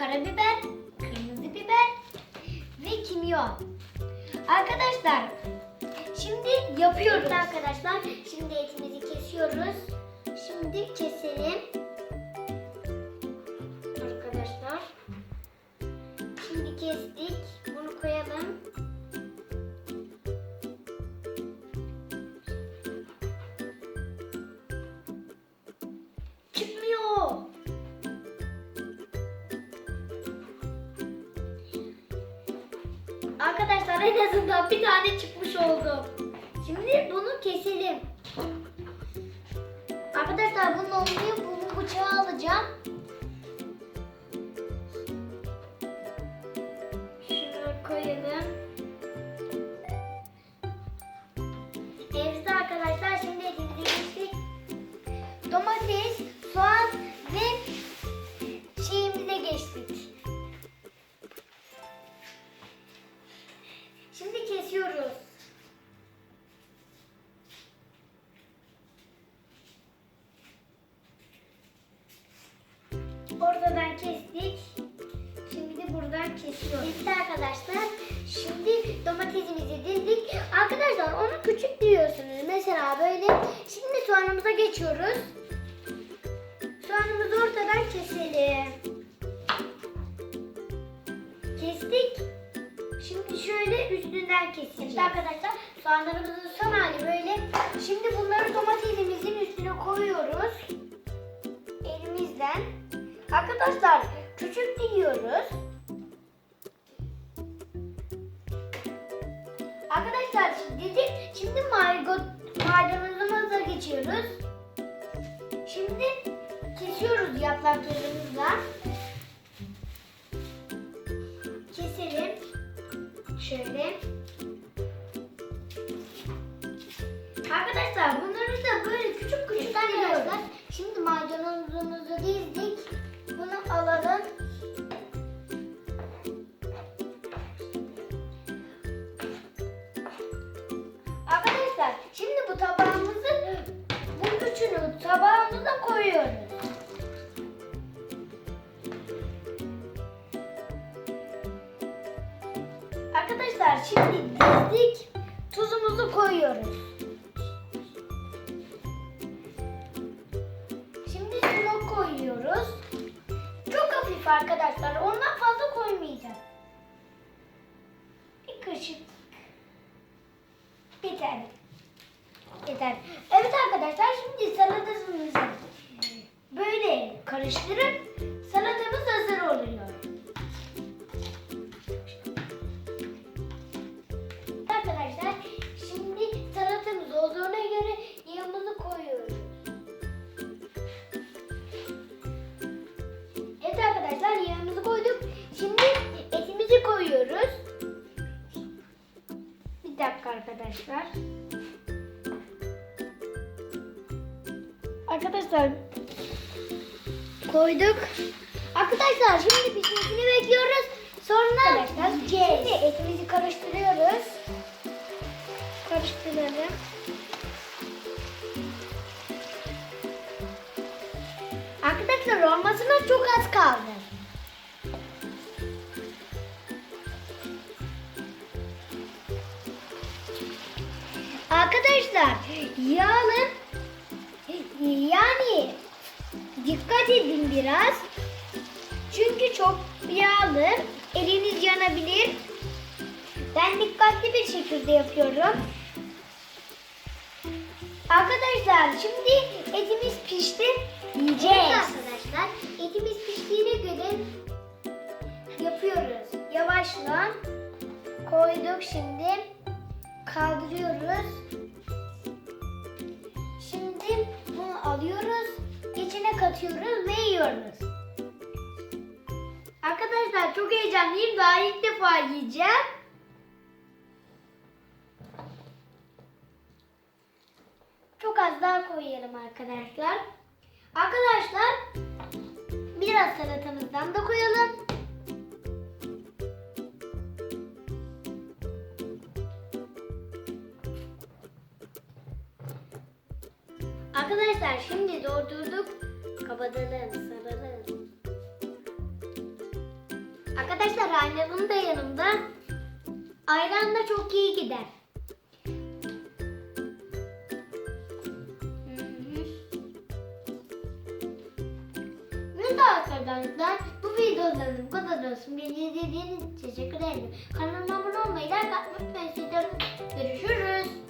Karabiber, kırmızı biber ve kimyon. Arkadaşlar şimdi yapıyoruz arkadaşlar. Şimdi etimizi kesiyoruz. Şimdi keselim. Arkadaşlar. Şimdi kestik. Bunu koyalım. En azından bir tane çıkmış oldu. Şimdi bunu keselim. Arkadaşlar bunun olmuyor. Bunu bıçağı alacağım. Arkadaşlar onu küçük diyorsunuz. Mesela böyle. Şimdi soğanımıza geçiyoruz. Soğanımızı ortadan keselim. Kestik. Şimdi şöyle üstünden keseceğiz. Evet arkadaşlar soğanlarımızın son hali böyle. Şimdi bunları domatesimizin üstüne koyuyoruz. Elimizden. Arkadaşlar küçük diliyoruz. Arkadaşlar dedik şimdi maygo- maydanozumuza geçiyoruz. Şimdi kesiyoruz yapraklarımızla. Keselim. Şöyle. Şimdi dizdik. Tuzumuzu koyuyoruz. Şimdi sumak koyuyoruz. Çok hafif arkadaşlar. Arkadaşlar. Arkadaşlar koyduk. Arkadaşlar şimdi pişmesini bekliyoruz. Sonra. Şimdi etimizi karıştırıyoruz. Karıştıralım. Arkadaşlar olmasına çok az kaldı. Arkadaşlar yağlı yani dikkat edin biraz. Çünkü çok yağlı. Eliniz yanabilir. Ben dikkatli bir şekilde yapıyorum. Arkadaşlar şimdi etimiz pişti. Yiyeceğiz. arkadaşlar etimiz piştiğine göre yapıyoruz. Yavaşla koyduk şimdi. Kaldırıyoruz. Şimdi bunu alıyoruz. içine katıyoruz ve yiyoruz. çok heyecanlıyım. Daha ilk defa yiyeceğim. Çok az daha koyalım arkadaşlar. Arkadaşlar biraz salatamızdan da koyalım. Arkadaşlar şimdi doldurduk. Kapatalım, saralım. Arkadaşlar annemin de yanımda. Ayran da çok iyi gider. Arkadaşlar bu videoların bu kadar olsun. Beni izlediğiniz için teşekkür ederim. Kanalıma abone olmayı, like atmayı unutmayın. Görüşürüz.